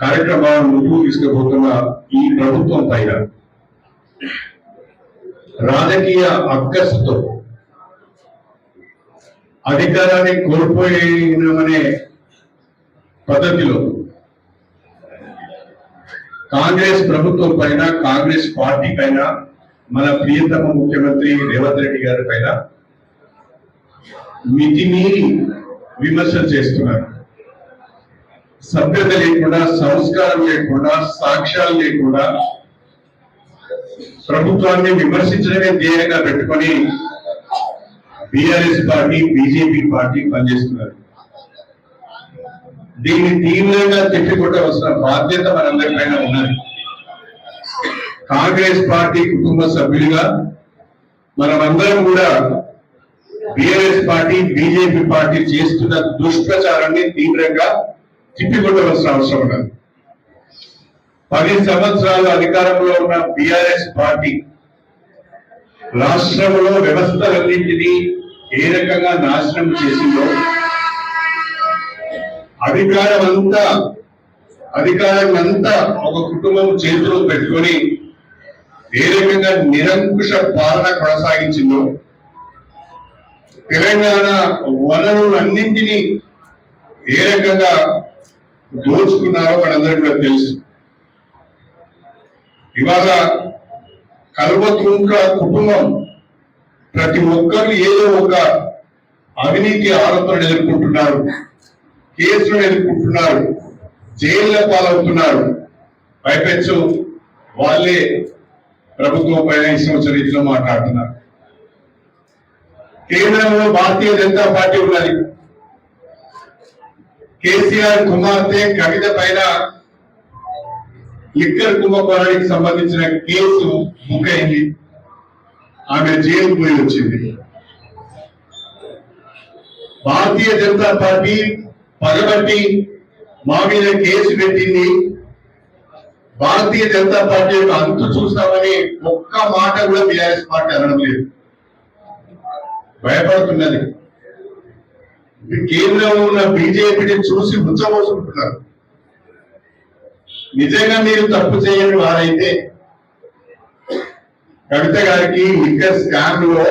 కార్యక్రమాలను ముందుకు తీసుకుపోతున్న ఈ ప్రభుత్వం పైన రాజకీయ అక్కసుతో అధికారాన్ని కోల్పోయినమనే పద్ధతిలో కాంగ్రెస్ ప్రభుత్వం పైన కాంగ్రెస్ పార్టీ పైన మన ప్రియతమ ముఖ్యమంత్రి రేవంత్ రెడ్డి గారి పైన మితిమీరి విమర్శలు చేస్తున్నారు. సభ్యత లేకుండా సంస్కారం లేకుండా సాక్ష్యాలు లేకుండా ప్రభుత్వాన్ని విమర్శించడమే ధ్యేయంగా పెట్టుకొని బిఆర్ఎస్ పార్టీ బీజేపీ పార్టీ పనిచేస్తున్నారు. దీన్ని తీవ్రంగా తిప్పికొట్టవలసిన బాధ్యత మనందరిపైన ఉన్నది. కాంగ్రెస్ పార్టీ కుటుంబ సభ్యులుగా మనమందరం కూడా బీఆర్ఎస్ పార్టీ బీజేపీ పార్టీ చేస్తున్న దుష్ప్రచారాన్ని తీవ్రంగా తిప్పికొట్టవలసిన అవసరం ఉన్నది పది సంవత్సరాలు అధికారంలో ఉన్న బిఆర్ఎస్ పార్టీ రాష్ట్రంలో వ్యవస్థలన్నింటినీ ఏ రకంగా నాశనం చేసిందో అధికారం అంతా అధికారం అంతా ఒక కుటుంబం చేతిలో పెట్టుకొని ఏ రకంగా నిరంకుశ పాలన కొనసాగించిందో తెలంగాణ వనరులన్నింటినీ ఏ రకంగా దోచుకున్నారో వాళ్ళందరికీ కూడా తెలుసు. ఇవాళ కల్వకుంట్ల కుటుంబం ప్రతి ఒక్కరు ఏదో ఒక అవినీతి ఆరోపణలు ఎదుర్కొంటున్నారు కేసులు ఎదుర్కొంటున్నారు జైళ్ళ పాలవుతున్నారు. పైపెచ్చు వాళ్ళే ప్రభుత్వం పైన ఇష్టం మాట్లాడుతున్నారు. కేంద్రంలో భారతీయ జనతా పార్టీ ఉన్నది. కేసీఆర్ కుమార్తె కవిత పైన లిక్కర్ కుంభకోణానికి సంబంధించిన కేసు బుక్ అయింది ఆమె జైలు పోయి వచ్చింది. భారతీయ జనతా పార్టీ పగబట్టి మా మీద కేసు పెట్టింది. భారతీయ జనతా పార్టీ యొక్క అంతు చూస్తామని ఒక్క మాట కూడా బీఆర్ఎస్ పార్టీ అనడం లేదు. భయపడుతున్నది. కేంద్రంలో ఉన్న బీజేపీని చూసి ముచ్చబోసుకుంటున్నారు. నిజంగా మీరు తప్పు చేయని వారైతే కవిత గారికి లిక్కర్ స్కామ్లో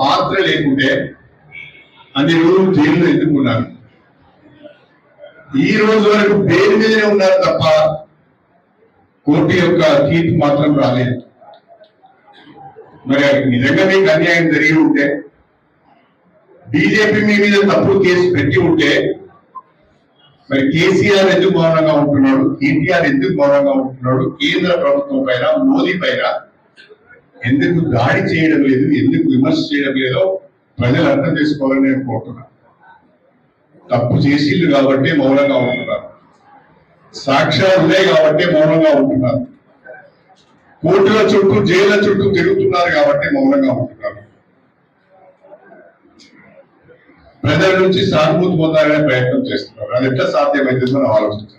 పాత్ర లేకుంటే అన్ని రోజులు జైలు ఎదుర్కొన్నారు ఈ రోజు వరకు పేరు మీదనే ఉన్నారు తప్ప కోర్టు యొక్క తీర్పు మాత్రం రాలేదు. మరి నిజంగా మీకు అన్యాయం జరిగి ఉంటే బీజేపీ మీ మీద తప్పుడు కేసు పెట్టి ఉంటే మరి కేసీఆర్ ఎందుకు మౌనంగా ఉంటున్నాడు? కేటీఆర్ ఎందుకు మౌనంగా ఉంటున్నాడు? కేంద్ర ప్రభుత్వం పైన మోదీ పైన ఎందుకు దాడి చేయడం లేదు? ఎందుకు విమర్శ చేయడం లేదో ప్రజలు అర్థం చేసుకోవాలని నేను కోరుతున్నాను తప్పు చేసిళ్ళు కాబట్టి మౌనంగా ఉంటున్నారు. సాక్ష్యాలు ఉన్నాయి కాబట్టి మౌనంగా ఉంటున్నారు. కోర్టుల చుట్టూ జైళ్ళ చుట్టూ తిరుగుతున్నారు కాబట్టి మౌనంగా ఉంటున్నారు. ప్రజల నుంచి సానుభూతి పొందాలనే ప్రయత్నం చేస్తున్నారు. అది ఎట్లా సాధ్యమైంది మనం ఆలోచించాలి.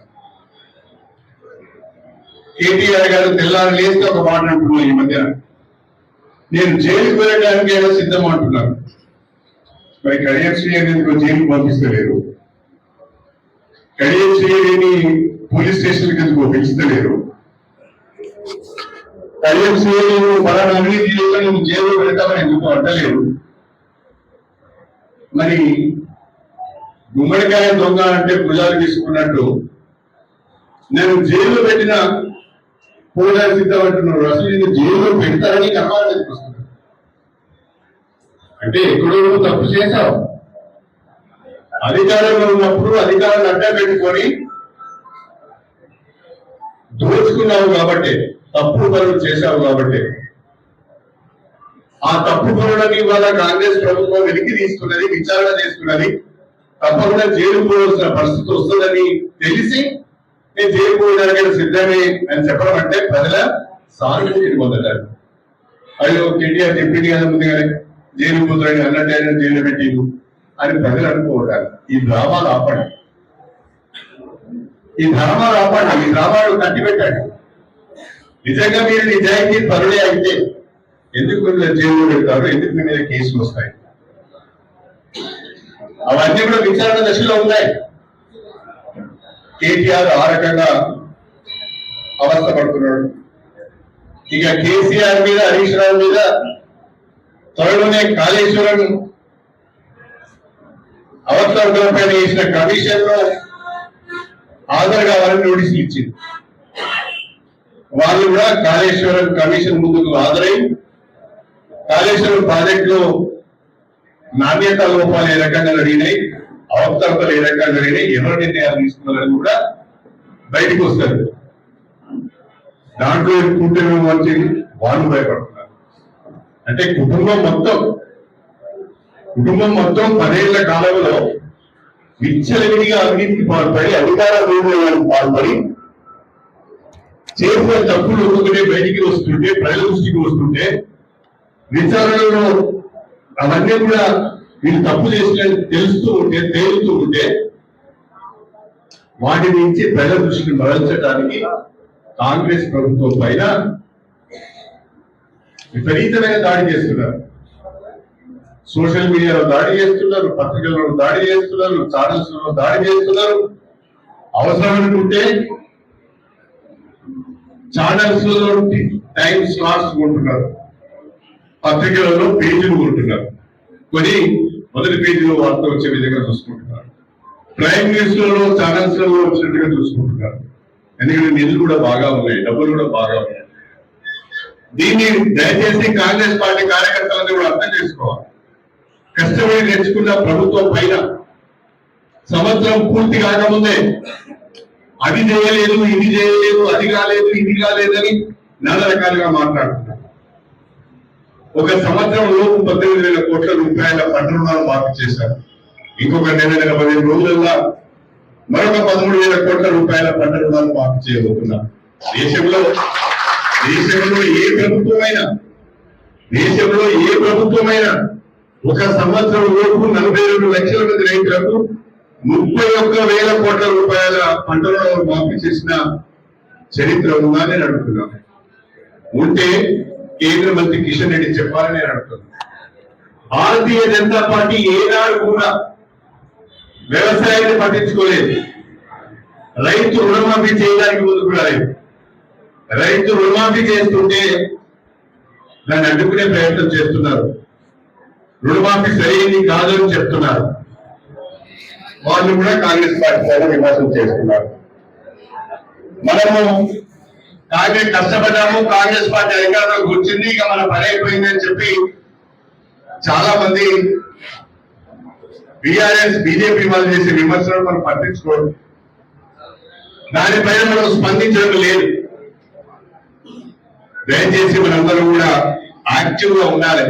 కేటీఆర్ గారు తెల్లారి లేస్తే ఒక మాట అంటున్నారు ఈ మధ్య నేను జైలుకి వెళ్ళడానికి ఏదో సిద్ధం అంటున్నాను మరి కడియం శ్రీని ఎందుకు జైలుకి పంపిస్తలేరు? కడియం శ్రీని పోలీస్ స్టేషన్ ఎందుకు పిలుస్తలేరు? కడియం శ్రీని పలానా అవినీతి చేస్తే నువ్వు జైలు పెడతామని ఎందుకు అంటలేరు? మరి గుమ్మడికాయ దొంగ అంటే భుజాలు తీసుకున్నట్టు నేను జైల్లో పెట్టిన పోవడానికి సిద్ధం అసలు ఇది జైల్లో పెడతారని కర్మాలకు అంటే ఎక్కడో నువ్వు తప్పు చేశావు. అధికారంలో ఉన్నప్పుడు అధికారాన్ని అడ్డా పెట్టుకొని దోచుకున్నావు కాబట్టి తప్పు పనులు చేశావు కాబట్టి ఆ తప్పు పనులని ఇవాళ కాంగ్రెస్ ప్రభుత్వం వెలికి తీసుకున్నది విచారణ చేసుకున్నది తప్పకుండా జైలు పోవాల్సిన పరిస్థితి వస్తుందని తెలిసి నేను జైలు పోవడానికి సిద్ధమే అని చెప్పడం అంటే ప్రజల సానుభూతిని పొందటారు అయ్యో కేటీఆర్ చెప్పింది కదా ముందుగానే జైలు పోతున్నాడు అన్నట్టు ఆయన జైలు పెట్టిండు అని ప్రజలు అనుకోవటారు ఈ డ్రామాలు ఆపండి. ఈ డ్రామాలు ఆపండి. ఈ డ్రామాలు కట్టి పెట్టండి నిజంగా మీరు నిజాయితీ పరుడే అయితే ఎందుకు మీరు జైలు పెడతారు? ఎందుకు మీ మీద కేసులు వస్తాయి? అవన్నీ కూడా విచారణ దశలో ఉన్నాయి. కేటీఆర్ ఆ రకంగా అవస్థ పడుతున్నాడు ఇక కేసీఆర్ మీద హరీష్ రావు మీద త్వరలోనే కాళేశ్వరం అవసరం పైన చేసిన కమిషన్లో హాజరు కావాలని నోటీసులు ఇచ్చింది. వాళ్ళు కూడా కాళేశ్వరం కమిషన్ ముందుకు హాజరై కాళేశ్వరం ప్రాజెక్టులో నాణ్యత లోపాలు ఏ రకంగా జరిగినాయి అవకతవకలు ఏ రకంగా జరిగినాయి ఎవరు నిర్ణయాలు తీసుకున్నారని కూడా బయటకు వస్తారు. దాంట్లో కూటమి మంచిది వాళ్ళు భయపడుతున్నారు. అంటే కుటుంబం మొత్తం కుటుంబం మొత్తం పదేళ్ళ కాలంలో విచ్చలవిడిగా అవినీతికి పాల్పడి అధికార నిర్ణయాలకు పాల్పడి చేసిన తప్పులు ఒక్కొక్కటే బయటికి వస్తుంటే ప్రజల దృష్టికి వస్తుంటే విచారణలో అవన్నీ కూడా వీళ్ళు తప్పు చేసినట్టు తెలుస్తూ ఉంటే తేలుతూ ఉంటే వాటి నుంచి ప్రజల దృష్టిని మరల్చడానికి కాంగ్రెస్ ప్రభుత్వం పైన విపరీతమైన దాడి చేస్తున్నారు. సోషల్ మీడియాలో దాడి చేస్తున్నారు పత్రికల్లో దాడి చేస్తున్నారు ఛానల్స్లో దాడి చేస్తున్నారు. అవసరం అనుకుంటే ఛానల్స్లో టైం స్లాట్స్ కొంటున్నారు. పత్రికలలో పేజీలు కొంటున్నారు. కొని మొదటి పేజీలో వార్త వచ్చే విధంగా చూసుకుంటున్నారు. ప్రైమ్ న్యూస్లలో ఛానల్స్లలో వచ్చినట్టుగా చూసుకుంటున్నారు. ఎందుకంటే నిధులు కూడా బాగా ఉన్నాయి డబ్బులు కూడా బాగా ఉన్నాయి. దీన్ని దయచేసి కాంగ్రెస్ పార్టీ కార్యకర్తలందరూ కూడా అర్థం చేసుకోవాలి. కష్టపడి నేర్చుకున్న ప్రభుత్వం పైన సంవత్సరం పూర్తి కాకముందే అది చేయలేదు ఇది చేయలేదు అది కాలేదు ఇది కాలేదని నానా రకాలుగా మాట్లాడుతున్నారు. ఒక సంవత్సరం లోపు పద్దెనిమిది వేల కోట్ల రూపాయల పంట రుణాలు మార్పు చేశారు. ఇంకొక నెల నెల పదిహేను రోజుల్లో మరొక పదమూడు వేల కోట్ల రూపాయల పంట రుణాలు మార్పు చేయబోతున్నారు. దేశంలో దేశంలో ఏ ప్రభుత్వమైనా దేశంలో ఏ ప్రభుత్వమైనా ఒక సంవత్సరం లోపు నలభై రెండు లక్షల మంది రైతులకు ముప్పై ఒక్క వేల కోట్ల రూపాయల పంట రుణాలు మార్పు చేసిన చరిత్ర ఉందా నేను అడుగుతున్నాను. ఉంటే కేంద్ర మంత్రి కిషన్ రెడ్డి చెప్పాలని నేను అడుగుతున్నాను భారతీయ జనతా పార్టీ ఏనాడు కూడా వ్యవసాయాన్ని పట్టించుకోలేదు. రైతు రుణమాఫీ చేయడానికి ముందుకు రాలేదు. రైతు రుణమాఫీ చేస్తుంటే దాన్ని అడ్డుకునే ప్రయత్నం చేస్తున్నారు. రుణమాఫీ సరైనది కాదని చెప్తున్నారు. వాళ్ళు కూడా కాంగ్రెస్ పార్టీ పైన విమర్శలు చేస్తున్నారు. మనము కాంగ్రెస్ కష్టపడ్డాము. కాంగ్రెస్ పార్టీ అధికారంలోకి వచ్చింది. ఇక మన పని అయిపోయిందని చెప్పి చాలా మంది బిఆర్ఎస్ బీజేపీ వాళ్ళు చేసే విమర్శలు మనం పట్టించుకోవడం దానిపైన మనం స్పందించడం లేదు. దయచేసి మనందరం కూడా యాక్టివ్గా ఉండాలి.